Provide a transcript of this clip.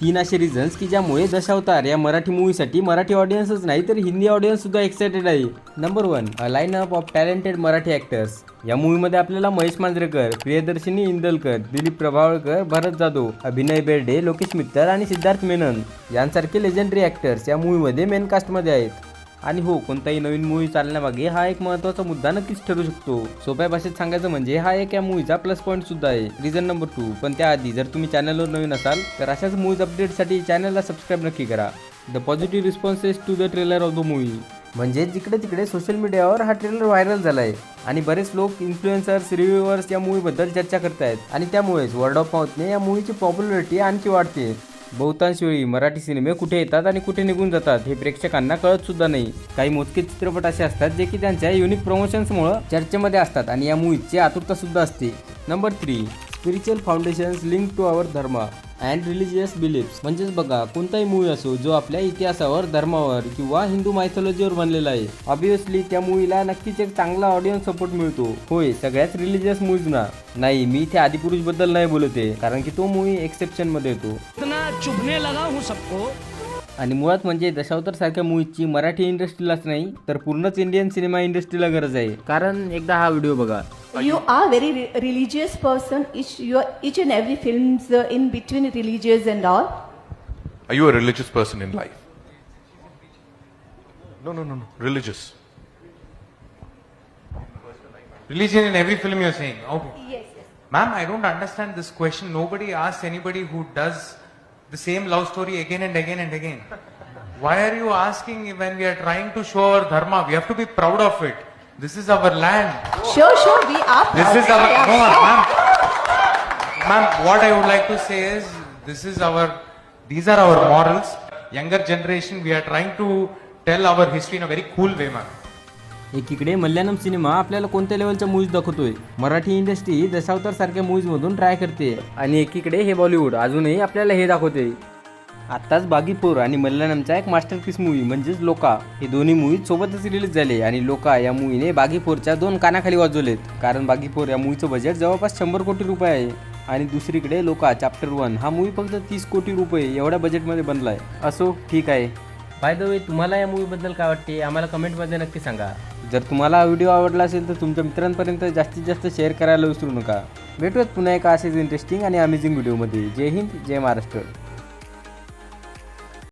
तीन असे रिझन्स की ज्यामुळे दशावतार या मराठी मूवीसाठी मराठी ऑडियन्सच नाही तर हिंदी ऑडियन्स सुद्धा एक्सायटेड आहे. Number one a line up of talented Marathi actors या मूवीमध्ये आपल्याला महेश मांजरेकर प्रियदर्शिनी इंदलकर दिलीप प्रभावळकर भरत जाधव अभिनय बेर्डे लोकेश मित्तर आणि सिद्धार्थ मेनन यांसारखे लेजेंडरी ॲक्टर्स या मूवीमध्ये मेन कास्टमध्ये आहेत. आणि हो कोणताही नवीन मूवी चालण्यामागे हा एक महत्त्वाचा मुद्दा नक्कीच ठरू शकतो. सोप्या भाषेत सांगायचं म्हणजे हा एक या मूवीचा प्लस पॉईंट सुद्धा आहे. रिझन नंबर टू पण त्याआधी जर तुम्ही चॅनलवर नवीन असाल तर अशाच मूवीज अपडेटसाठी चॅनलला सबस्क्राईब नक्की करा. The positive responses to the trailer of the movie म्हणजे जिकडे तिकडे सोशल मीडियावर हा ट्रेलर व्हायरल झाला आहे आणि बरेच लोक इन्फ्लुएन्सर्स रिव्ह्युअर्स या मूवीबद्दल चर्चा करतायत. आणि त्यामुळेच वर्ड ऑफ माउथने या मूवीची पॉप्युलरिटी आणखी वाढते. बहुतांश वेळी मराठी सिनेमे कुठे येतात आणि कुठे निघून जातात हे प्रेक्षकांना कळत सुद्धा नाही. काही मोजके चित्रपट असे असतात जे की त्यांच्या युनिक प्रमोशन्समुळे चर्चेमध्ये असतात आणि या मूवीची आतुरता सुद्धा असते. Number three spiritual foundations link to our dharma and religious beliefs म्हणजेच बघा कोणताही मूवी असो जो आपल्या इतिहासावर धर्मावर किंवा हिंदू मायथॉलॉजीवर बनलेला आहे. ऑब्विसली त्या मूवीला नक्कीच एक चांगला ऑडियन्स सपोर्ट मिळतो. होय सगळ्याच रिलिजियस मूवीजना नाही मी इथे आदिपुरुषबद्दल नाही बोलते कारण की तो मूवी एक्सेप्शनमध्ये येतो. चुभने लगा हूँ सबको। आणि मुळात म्हणजे दशावतार सारख्या मूवीची मराठी इंडस्ट्रीलाच नाही तर पूर्णच इंडियन सिनेमा इंडस्ट्रीला गरज आहे. कारण एकदा हा व्हिडिओ बघा. You are very religious person each your each and every film in between religious and all are you a religious person in life no no no no religious religion in every film your ma'am I don't understand this question nobody asked any who does the same love story again and again and again. Why are you asking when we are trying to show our dharma? We have to be proud of it. This is our land. Sure, sure. We are. This proud. is our Yeah, no, ma'am. Ma'am, what I would like to say is this is our these are our morals. Younger generation, we are trying to tell our history in a very cool way, ma'am. एकीकडे Malayalam cinema आपल्याला कोणत्या लेवलच्या movies दाखवतोय? Marathi industry दशावतार सारख्या movies मधून try करते. आणि एकीकडे हे बॉलिवूड अजूनही आपल्याला हे दाखवते. आत्ताच बागीपूर आणि मल्याळमचा एक मास्टरपीस मूवी म्हणजेच लोका. हे दोन्ही मूवी सोबतच रिलीज झाले आणि लोका या मूवीने बागीपूरच्या दोन कानाखाली वाजवलेत. कारण बागीपूर या मूवीचं बजेट जवळपास शंभर कोटी रुपये आहे. आणि दुसरीकडे लोका चॅप्टर वन हा मूवी फक्त तीस कोटी रुपये एवढ्या बजेटमध्ये बनलाय. असो ठीक आहे. बाय द वे तुम्हाला या मूवीबद्दल काय वाटते? आम्हाला कमेंटमध्ये नक्की सांगा. जर तुम्हाला हा व्हिडिओ आवडला असेल तर तुमच्या मित्रांपर्यंत जास्तीत जास्त शेअर करायला विसरू नका. भेटूयात पुन्हा एका असेच इंटरेस्टिंग आणि अमेझिंग व्हिडिओमध्ये जय हिंद जय महाराष्ट्र.